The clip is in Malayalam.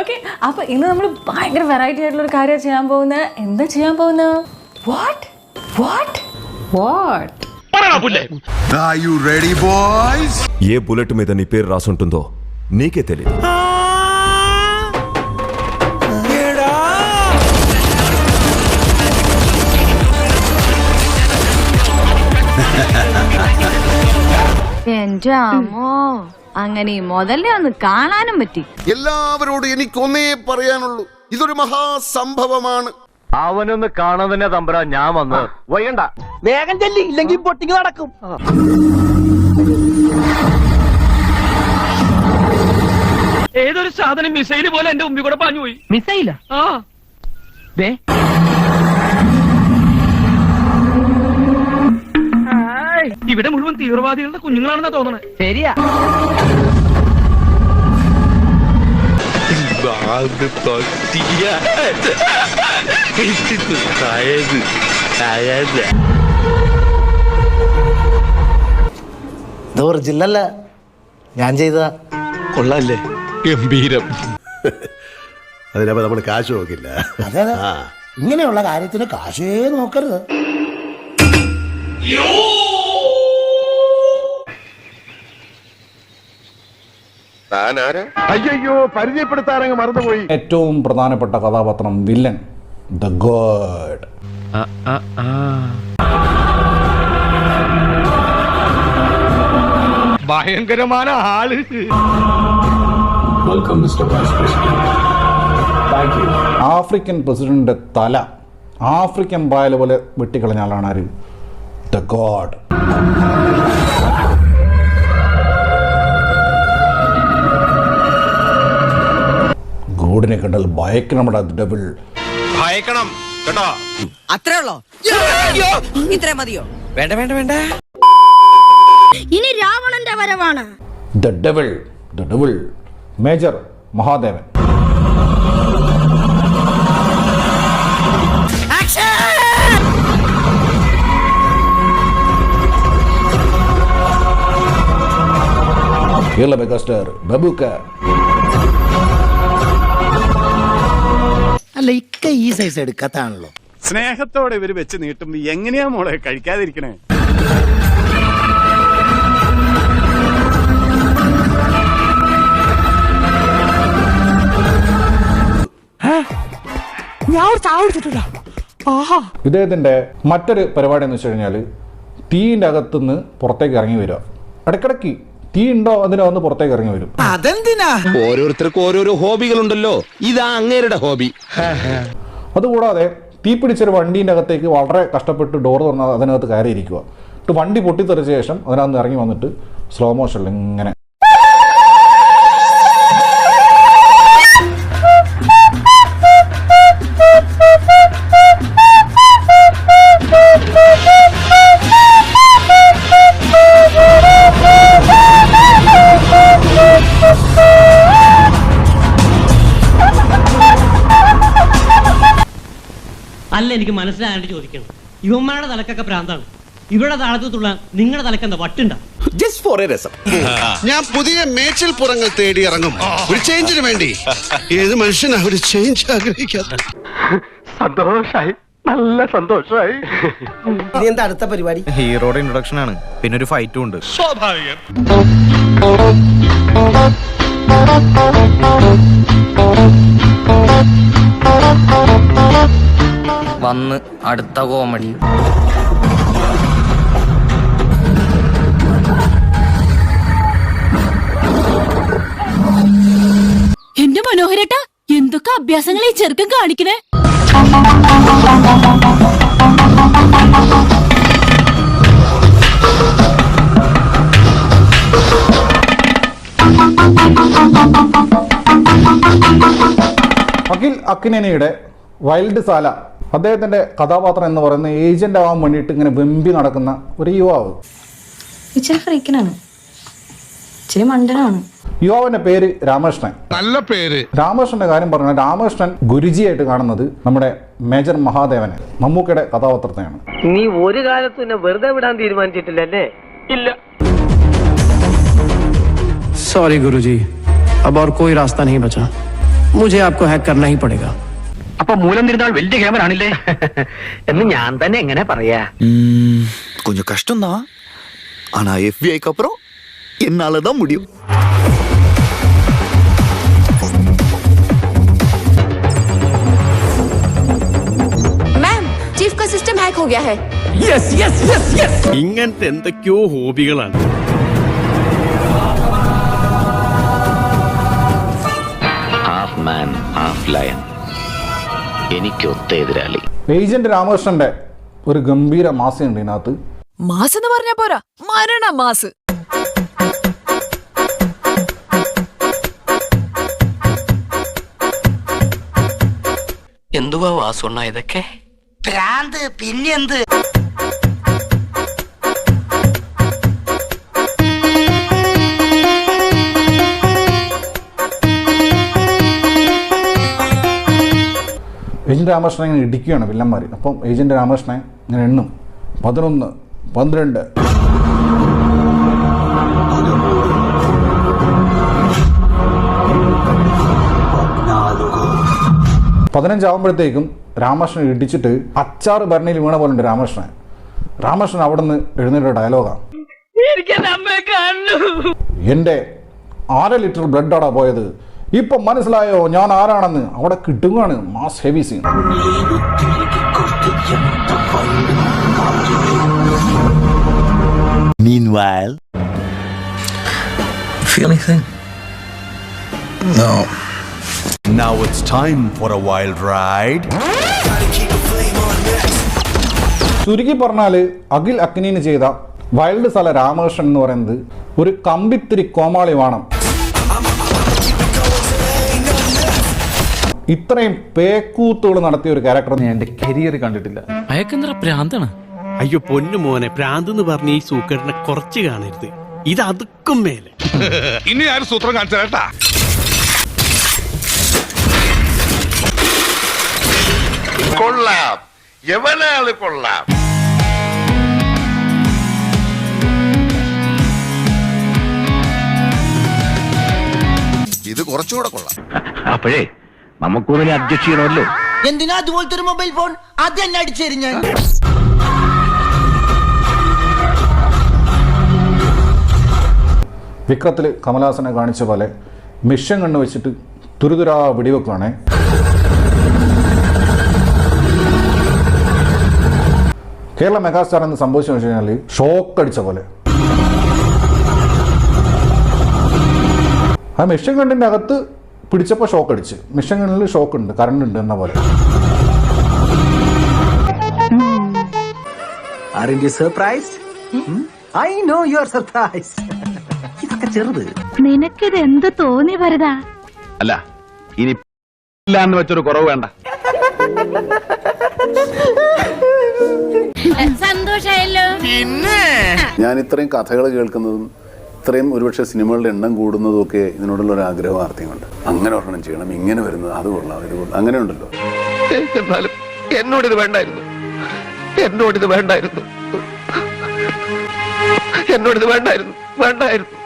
ഓക്കെ അപ്പൊ ഇന്ന് നമ്മൾ ഭയങ്കര വെറൈറ്റി ആയിട്ടുള്ള ഒരു കാര്യം ചെയ്യാൻ പോകുന്നത് എന്താ ചെയ്യാൻ പോകുന്നത് what what what Are you ready, boys? A bullet మీద నీ పేరు రాసుంటుందో నీకే తెలియదు എന്റെ അമ്മോ അങ്ങനെ ഈ മുതലേ ഒന്ന് കാണാനും പറ്റി. എല്ലാവരോടും എനിക്ക് ഒന്നേ പറയാനുള്ളൂ. ഇതൊരു മഹാസംഭവമാണ്. അവനൊന്ന് കാണാൻ തന്നെ തമ്പുരാ ഞാൻ വന്ന് വയ്യണ്ട. വേഗം ചെല്ലി ഇല്ലെങ്കിൽ പൊട്ടിങ്ങ് നടക്കും. ഏതൊരു സാധനം മിസൈൽ പോലെ എന്റെ മുമ്പിൽ കൂടെ പാഞ്ഞു പോയി. മിസൈല? ആ. ദേ. ഇവിടെ മുഴുവൻ തീവ്രവാദികളുടെ കുഞ്ഞുങ്ങളാണെന്നാ തോന്നണേ. ശരിയാ. ഇത് ഒറിജിനല്ല ഞാൻ ചെയ്ത കൊള്ളാല്ലേ? ഗംഭീരം. അതിനപ്പോ നമ്മൾ കാശ് നോക്കില്ല. അതെ ഇങ്ങനെയുള്ള കാര്യത്തിന് കാശേ നോക്കരുത്. അയ്യോ പരിചയപ്പെടുത്താനങ്ങ് മറന്നുപോയി. ഏറ്റവും പ്രധാനപ്പെട്ട കഥാപാത്രം വില്ലൻ ദ ഗോഡ് ഭയങ്കരമായ ആൾ. ആഫ്രിക്കൻ പ്രസിഡന്റിന്റെ തല ആഫ്രിക്കൻ പായൽ പോലെ വെട്ടിക്കളഞ്ഞ ആളാണ് ആര്? ദ ഗോഡ് ഗോഡിനെ കണ്ടാൽ ഭയക്കണമടാ ഡബിൾ ഭയക്കണം കേട്ടോ? അത്രേ ഉള്ളോ? ഇത്രേ മതിയോ? വേണ്ട വേണ്ട വേണ്ട. ഇനി രാവണന്റെ വരവാണ്. The double the double major Mahadevan. Kerala megastar ബബുക്ക അല്ല ഇക്ക ഈ സൈസ് എടുക്കാത്താണല്ലോ. സ്നേഹത്തോടെ ഇവർ വെച്ച് നീട്ടുമ്പോ എങ്ങനെയാ മോളെ കഴിക്കാതിരിക്കണേ? ഇദ്ദേഹത്തിന്റെ മറ്റൊരു പരിപാടി എന്ന് വെച്ച് കഴിഞ്ഞാൽ തീയിന്റെ അകത്തുനിന്ന് പുറത്തേക്ക് ഇറങ്ങി വരിക. ഇടയ്ക്കിടയ്ക്ക് തീ ഉണ്ടോ അതിനെ വന്ന് പുറത്തേക്ക് ഇറങ്ങി വരും. അതെന്തിനാ? ഓരോരുത്തർക്കും ഓരോരോ ഹോബികളുണ്ടല്ലോ. ഇതാ അങ്ങേരുടെ ഹോബി. അതുകൂടാതെ തീ പിടിച്ചൊരു വണ്ടിന്റെ അകത്തേക്ക് വളരെ കഷ്ടപ്പെട്ട് ഡോർ തുറന്ന് അതിനകത്ത് കയറിയിരിക്കുക. എന്നിട്ട് വണ്ടി പൊട്ടിത്തെറിച്ച ശേഷം അതിനകത്ത് ഇറങ്ങി വന്നിട്ട് സ്ലോ മോഷനിൽ ഇങ്ങനെ. അല്ല എനിക്ക് മനസ്സിലാകാണ്ട് ചോദിക്കണം. ഇവന്മാരുടെ തലക്കൊക്കെ പ്രാന്താണ് ഇവിടെ താളത്തുള്ള നിങ്ങളുടെ തലക്കെന്താ വട്ടുണ്ട? ജസ്റ്റ് ഫോർ എ രസം ഞാൻ പുതിയ മേച്ചിൽ പുറങ്ങൾ തേടി ഇറങ്ങും. ഒരു ചേഞ്ചിന് വേണ്ടി. ഏത് മനുഷ്യനാ ഒരു ചേഞ്ച് ആഗ്രഹിക്കാത്ത? സന്തോഷായി. നല്ല സന്തോഷായി. ഇനി എന്താ അടുത്ത പരിപാടി? ഹീറോയുടെ ഇൻട്രൊഡക്ഷൻ ആണ്. പിന്നെ ഒരു ഫൈറ്റും ഉണ്ട്. വന്ന് അടുത്ത കോമഡി എന്റെ മനോഹരട്ട എന്തൊക്കെ അഭ്യാസങ്ങൾ ഈ ചെറുക്കൻ കാണിക്കണേ? അഖിൽ അക്കിനയുടെ വൈൽഡ് സാല അദ്ദേഹത്തിൻ്റെ കഥാപാത്രം എന്ന് പറയുന്ന ഏജന്റ് ആവാൻ വേണ്ടിയിട്ട് ഇങ്ങനെ വെമ്പി നടക്കുന്ന ഒരു യുവാവ് ഇച്ചിരി ഫ്രീക്കനാണ് ഇച്ചിരി മണ്ടനാണ് യുവാവിന്റെ പേര് രാമകൃഷ്ണൻ നല്ല പേര് രാമകൃഷ്ണന്റെ കാര്യം പറഞ്ഞാൽ രാമകൃഷ്ണൻ ഗുരുജിയായിട്ട് കാണുന്നത് നമ്മുടെ മേജർ മഹാദേവനെ മമ്മൂക്കയുടെ കഥാപാത്രത്തെയാണ് നീ ഒരു കാലത്തും എന്നെ വെറുതെ വിടാൻ തീരുമാനിച്ചിട്ടില്ലല്ലേ ഇല്ല सॉरी गुरुजी अब और कोई रास्ता नहीं बचा मुझे आपको हैक करना ही पड़ेगा അപ്പൊ മൂലം തിരുന്നാൾ വലിയ ക്യാമറ ആണില്ലേ എന്ന് ഞാൻ തന്നെ എങ്ങനെ പറയാ கொஞ்சம் கஷ்டம்தான் ஆனா எஃபிஐக்கு அப்புறம் என்னால தான் முடியும் मैम चीफ का सिस्टम हैक हो गया है ഇങ്ങനത്തെ എന്തൊക്കെയോ ഹോബികളാണ് എനിക്കൊത്ത എതിരാളി. ഏജന്റ് രാമകൃഷ്ണന്റെ ഒരു ഗംഭീര മാസയുണ്ട് ഇതിനകത്ത്. മാസ് എന്ന് പറഞ്ഞ പോരാ മരണ മാസ്. എന്തുവാ വാസുണ്ണ ഇതൊക്കെ? ഭ്രാന്ത് പിന്നെന്ത്? ഏജന്റ് രാമകൃഷ്ണൻ ഇങ്ങനെ ഇടിക്കുകയാണ് വില്ലന്മാർ അപ്പം ഏജന്റ് രാമകൃഷ്ണൻ ഇങ്ങനെ എണ്ണും. പതിനൊന്ന് പന്ത്രണ്ട്. പതിനഞ്ചാവുമ്പോഴത്തേക്കും രാമകൃഷ്ണൻ ഇടിച്ചിട്ട് അച്ചാർ ഭരണിയിൽ വീണ പോലെ ഉണ്ട് രാമകൃഷ്ണൻ രാമകൃഷ്ണൻ അവിടെ നിന്ന് എഴുന്നേറ്റ ഡയലോഗാണ് എന്റെ അര ലിറ്റർ ബ്ലഡ് ബ്ലഡാടാ പോയത്. ഇപ്പൊ മനസ്സിലായോ ഞാൻ ആരാണെന്ന് അവിടെ കിട്ടുകയാണ് mass heavy scene Meanwhile, feel anything? No. Now it's time for a wild ride. ചുരുക്കി പറഞ്ഞാൽ അഖിൽ അക്നീന് ചെയ്ത വൈൽഡ് സ്ഥല രാമകൃഷ്ണൻ എന്ന് പറയുന്നത് ഒരു കമ്പിത്തിരി കോമാളി വേണം ഇത്രയും പേക്കൂത്തുകൾ നടത്തിയ ഒരു ക്യാരക്ടർ ഞാൻ എന്റെ കരിയർ കണ്ടിട്ടില്ല. അയക്കെന്തറ പ്രാന്താണ്? അയ്യോ പൊന്നു മോനെ പ്രാന്ത് എന്ന് പറഞ്ഞ ഈ സൂക്കറിനെ കുറച്ച് കാണരുത്. ഇത് അതുക്കും മേലെ. ഇനി ആരും സൂത്രം കാണിച്ചാ കൊള്ളാം. എവനാൾ കൊള്ളാം? ഇത് കുറച്ചുകൂടെ കൊള്ളാം. അപ്പോഴേ നമുക്കൊന്നിനെ അഡ്ജസ്റ്റ് ചെയ്യണമല്ലോ എന്തിനാ അതുപോലത്തെ ഒരു മൊബൈൽ ഫോൺ? അത് തന്നെ അടിച്ചേരും ഞാൻ. വിക്രത്തിൽ കമലഹാസനെ കാണിച്ച പോലെ മിഷൻ കണ്ണ് വെച്ചിട്ട് തുരുതുരാ വെടിവെക്കുവാണേ. കേരള മെഗാസ്റ്റാർ എന്ന് സംഭവിച്ചു വെച്ച് കഴിഞ്ഞാൽ ഷോക്ക് അടിച്ച പോലെ. ആ മിഷൻ കണ്ടിന്റെ അകത്ത് പിടിച്ചപ്പോൾ ഷോക്ക് അടിച്ച്. മിഷൻ കണ്ണിൽ ഷോക്ക് ഉണ്ട് കറണ്ട് ഉണ്ട് എന്ന പോലെ. Surprise I know you are surprise ഇതൊക്കെ ചെറുത്. നിനക്കിത് എന്ത് തോന്നി വരതാ അല്ല ഇനി ഇല്ലാന്ന് വെച്ചൊരു കുറവ് വേണ്ട. സന്തോഷായല്ലോ ഞാൻ ഇത്രയും കഥകൾ കേൾക്കുന്നതും ഇത്രയും ഒരുപക്ഷെ സിനിമകളുടെ എണ്ണം കൂടുന്നതൊക്കെ ഇതിനോടുള്ള ഒരു ആഗ്രഹം ആർത്തിയുണ്ട് അങ്ങനെ ഒരെണ്ണം ചെയ്യണം ഇങ്ങനെ വരുന്നത് അത് കൊള്ളാം ഇത് കൊള്ളാം അങ്ങനെ ഉണ്ടല്ലോ. എന്നാലും എന്നോടിത് വേണ്ടായിരുന്നു. എന്നോടിത് വേണ്ടായിരുന്നു. എന്നോടിത് വേണ്ടായിരുന്നു. വേണ്ടായിരുന്നു.